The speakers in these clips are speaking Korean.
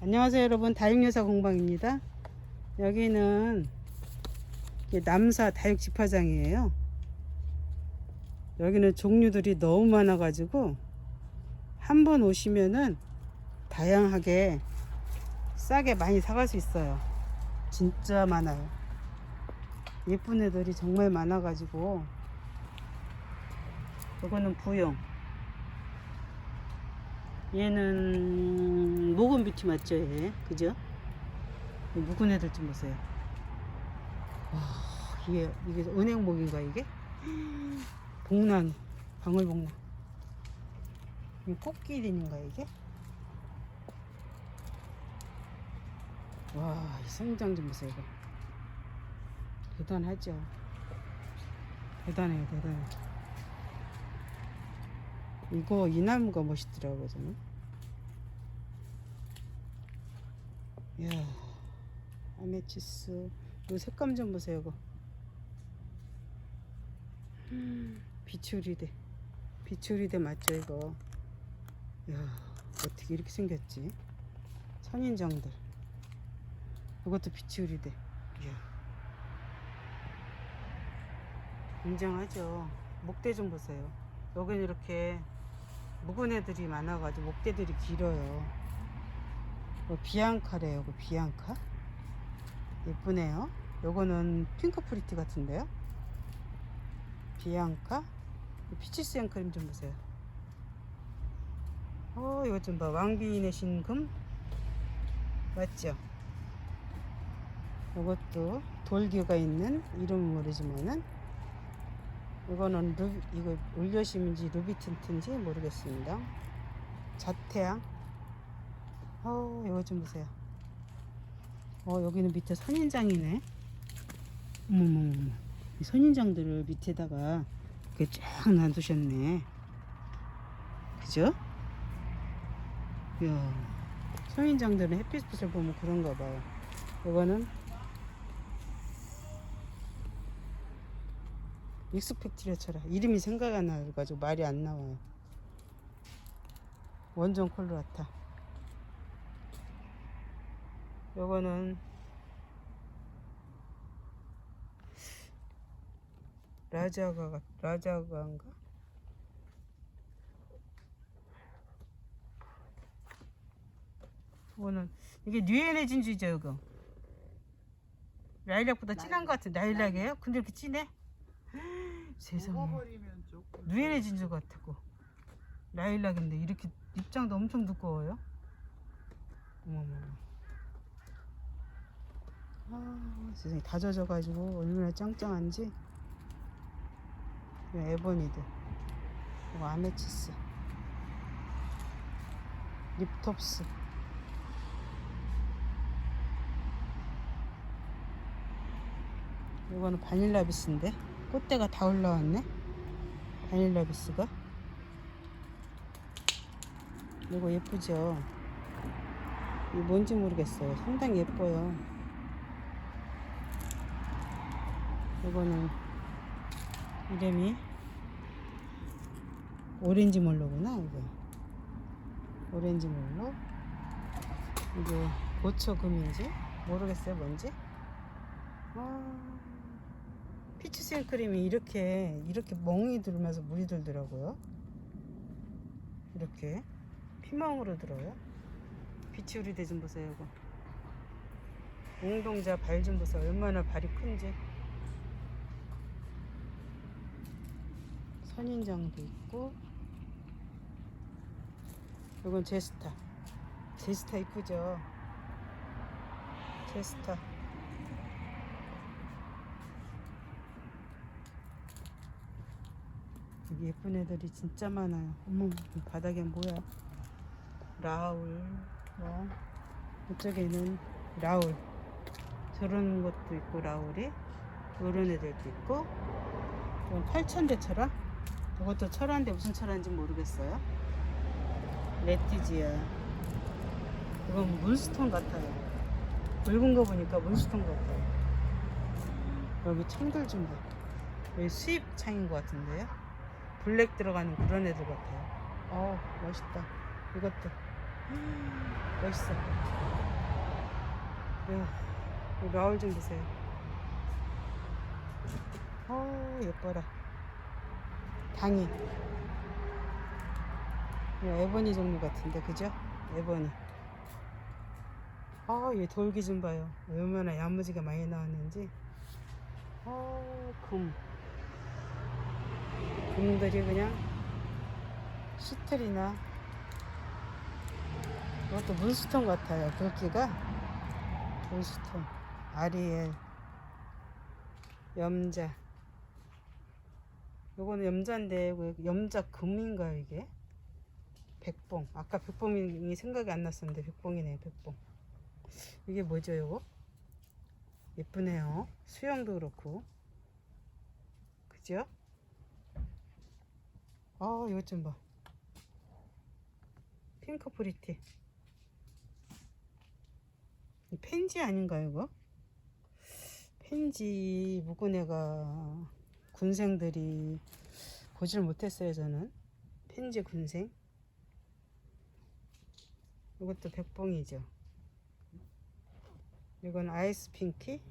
안녕하세요 여러분. 다육여사 공방입니다. 여기는 남사 다육 집화장이에요. 여기는 종류들이 너무 많아 가지고 한 번 오시면은 다양하게 싸게 많이 사갈 수 있어요. 진짜 많아요. 예쁜 애들이 정말 많아 가지고. 이거는 부용 얘는 모건 뷰티 맞죠 얘 그죠? 이 묵은 애들 좀 보세요 와 이게 이게 은행목인가 이게? 복랑 방울복랑 이 꽃기린인가 이게? 와 이 성장 좀 보세요 이거 대단하죠 대단해요 대단해 이거 이 나무가 멋있더라고요 저는. 이야 아메치스. 이 색감 좀 보세요 이거. 음, 비추리대. 비추리대 맞죠 이거? 이야 어떻게 이렇게 생겼지? 선인장들. 이것도 비추리대. 이야. 굉장하죠? 목대 좀 보세요. 여기는 이렇게 묵은 애들이 많아가지고 목대들이 길어요. 뭐 비앙카래요, 그 비앙카. 예쁘네요. 요거는 핑크 프리티 같은데요. 비앙카. 피치스 앵크림 좀 보세요. 어, 이거 좀 봐. 왕비인의 신금. 맞죠? 이것도 돌기가 있는 이름은 모르지만은 이거는 루, 이거 올려심인지 루비틴트인지 모르겠습니다. 자태양. 어, 이거 좀 보세요. 어, 여기는 밑에 선인장이네. 어머머머. 이 선인장들을 밑에다가 이렇게 쫙 놔두셨네. 그죠? 이야, 선인장들은 햇빛을 보면 그런가 봐요. 이거는 믹스팩트리아처럼 이름이 생각 안 나가지고 말이 안 나와요. 원전 콜로라타. 요거는 라자가 라자가인가? 이거는 이게 뉴에네 진주죠 이거. 라일락보다 진한 것 같은 라일락이에요? 근데 이렇게 진해? 세상에. 먹어버리면 조금 누에네 진주 같고 라일락인데 이렇게 입장도 엄청 두꺼워요. 어머머. 아 세상에 다 젖어가지고 얼마나 짱짱한지. 이거 에버니드. 이거 아메치스. 립톱스. 이거는 바닐라 비스인데 꽃대가 다 올라왔네. 바닐라 비스가. 이거 예쁘죠? 이 뭔지 모르겠어요. 상당히 예뻐요. 이거는 이름이 오렌지 몰로구나 이거. 오렌지 몰로. 이게 고초금인지 모르겠어요 뭔지. 아. 피치 생크림이 이렇게 이렇게 멍이 들면서 물이 들더라고요. 이렇게 피멍으로 들어요. 비치우리 대좀 보세요, 이거. 웅동자 발 좀 보세요. 얼마나 발이 큰지. 선인장도 있고. 이건 제스타. 제스타 이쁘죠? 제스타. 여기 예쁜 애들이 진짜 많아요. 어머, 이 바닥에 뭐야? 라울. 뭐, 이쪽에는 라울. 저런 것도 있고, 라울이. 이런 애들도 있고. 이건 8천대 철화? 이것도 철화인데 무슨 철화인지 모르겠어요. 레티지아. 이건 문스톤 같아요. 붉은 거 보니까 문스톤 같아요. 여기 청들 좀 봐. 여기 수입 창인 것 같은데요? 블랙 들어가는 그런 애들 같아요. 어 멋있다. 이것도 멋있어. 야, 이 라울 좀 보세요. 어, 예뻐라. 당이. 에보니 종류 같은데, 그죠? 에보니. 아, 얘 돌기 좀 봐요. 얼마나 야무지게 많이 나왔는지. 어, 금. 금들이 그냥 시틀이나 이것도 문스톤 같아요. 굵기가 문스톤, 아리엘, 염자. 요거는 염자인데 왜 염자 금인가요 이게? 백봉. 아까 백봉이 생각이 안 났었는데 백봉이네요. 백봉. 이게 뭐죠 요거? 예쁘네요. 수영도 그렇고. 그죠? 아 이것 좀 봐. 핑크 프리티. 이 펜지 아닌가요 이거? 펜지 묵은 애가 군생들이 보질 못했어요 저는 펜지 군생 이것도 백봉이죠 이건 아이스 핑키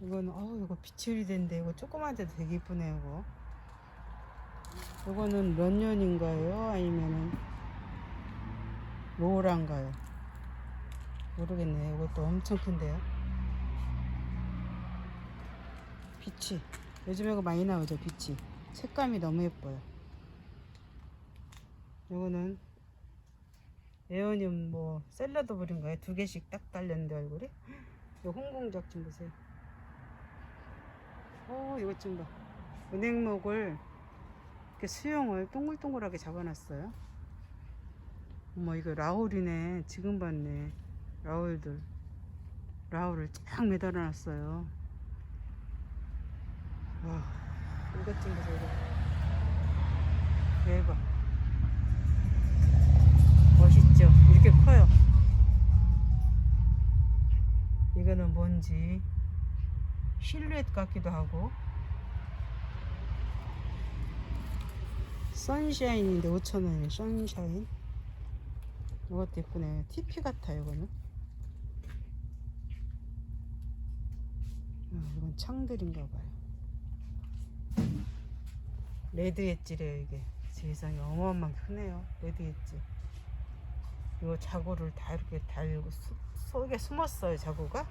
이건 어 이거 빛이 된데 이거 조그만데도 되게 이쁘네요 이거. 이거는 몇 년인가요? 아니면은 로란가요? 모르겠네요 이것도 엄청 큰데요? 빛이. 요즘에 이거 많이 나오죠 빛이. 색감이 너무 예뻐요. 이거는 에어늄 뭐 샐러드 불인가요? 두 개씩 딱 달렸는데 얼굴에 이 홍공작 좀 보세요 어 이것 좀 봐. 은행목을 이렇게 수영을 동글동글하게 잡아놨어요. 어머 이거 라울이네. 지금 봤네. 라울들. 라울을 쫙 매달아놨어요. 와 이것 좀 보세요 대박. 멋있죠? 이렇게 커요. 이거는 뭔지 실루엣 같기도 하고. 선샤인인데 5천원이에요 선샤인. 이것도 예쁘네. TP 같아요 이거는. 아, 이건 창들인가 봐요. 레드 엣지래요 이게. 세상에 어마어마하게 크네요 레드 엣지. 이 자구를 다 이렇게 달고 수, 속에 숨었어요 자구가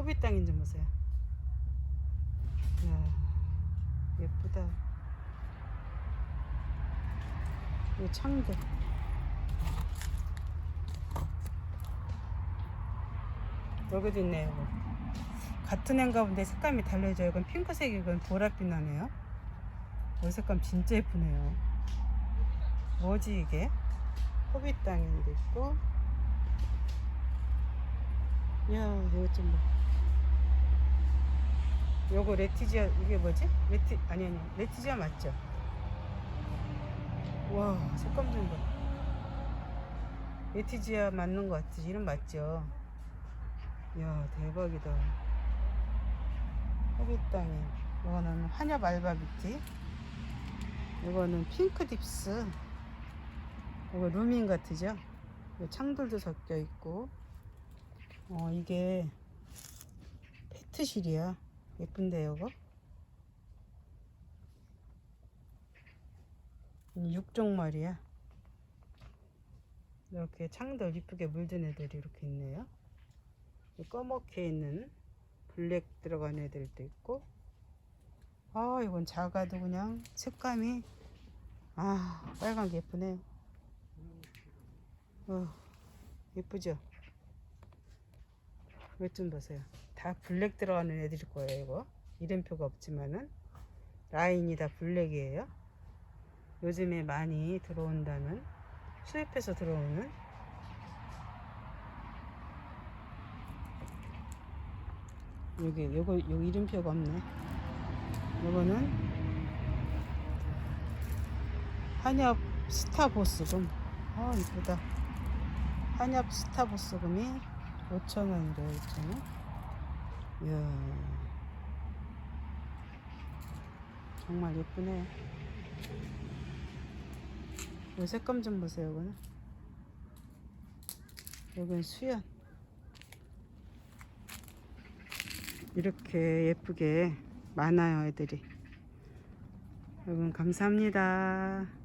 허비 땅인 좀 보세요? 이야, 예쁘다. 이 창들 여기도 있네요. 같은 애인가 본데 색감이 달라져요. 이건 핑크색 이건 보랏빛 나네요. 이 색감 진짜 예쁘네요. 뭐지 이게? 호빗 땅인데 있고. 이야 이거 좀봐 요거 레티지아 이게 뭐지? 레티 아니 아니 레티지아 맞죠? 와 색감 좀 봐. 레티지아 맞는 것 같지? 이름 맞죠? 이야 대박이다. 허비땅에 이거는 한엽 알바비티 이거는 핑크 딥스 이거 루밍 같으죠? 이 창들도 섞여 있고 어 이게 페트실이야 예쁜데 이거? 육종말이야? 이렇게 창들 이쁘게 물든 애들이 이렇게 있네요. 이 꺼멓게 있는 블랙 들어간 애들도 있고. 아 이건 작아도 그냥 색감이 아 빨간 게 예쁘네요. 어, 예쁘죠? 이것 좀 보세요 다 블랙 들어가는 애들일 거예요 이거. 이름표가 없지만은. 라인이 다 블랙이에요. 요즘에 많이 들어온다는 수입해서 들어오는. 여기 요거 요 이름표가 없네. 요거는 한엽 스타보스금 아 이쁘다. 한엽 스타보스금이 5천원이래요 5천원 이야 정말 예쁘네 요 색감 좀 보세요, 이거는. 여기는 수연. 이렇게 예쁘게 많아요, 애들이. 여러분, 감사합니다.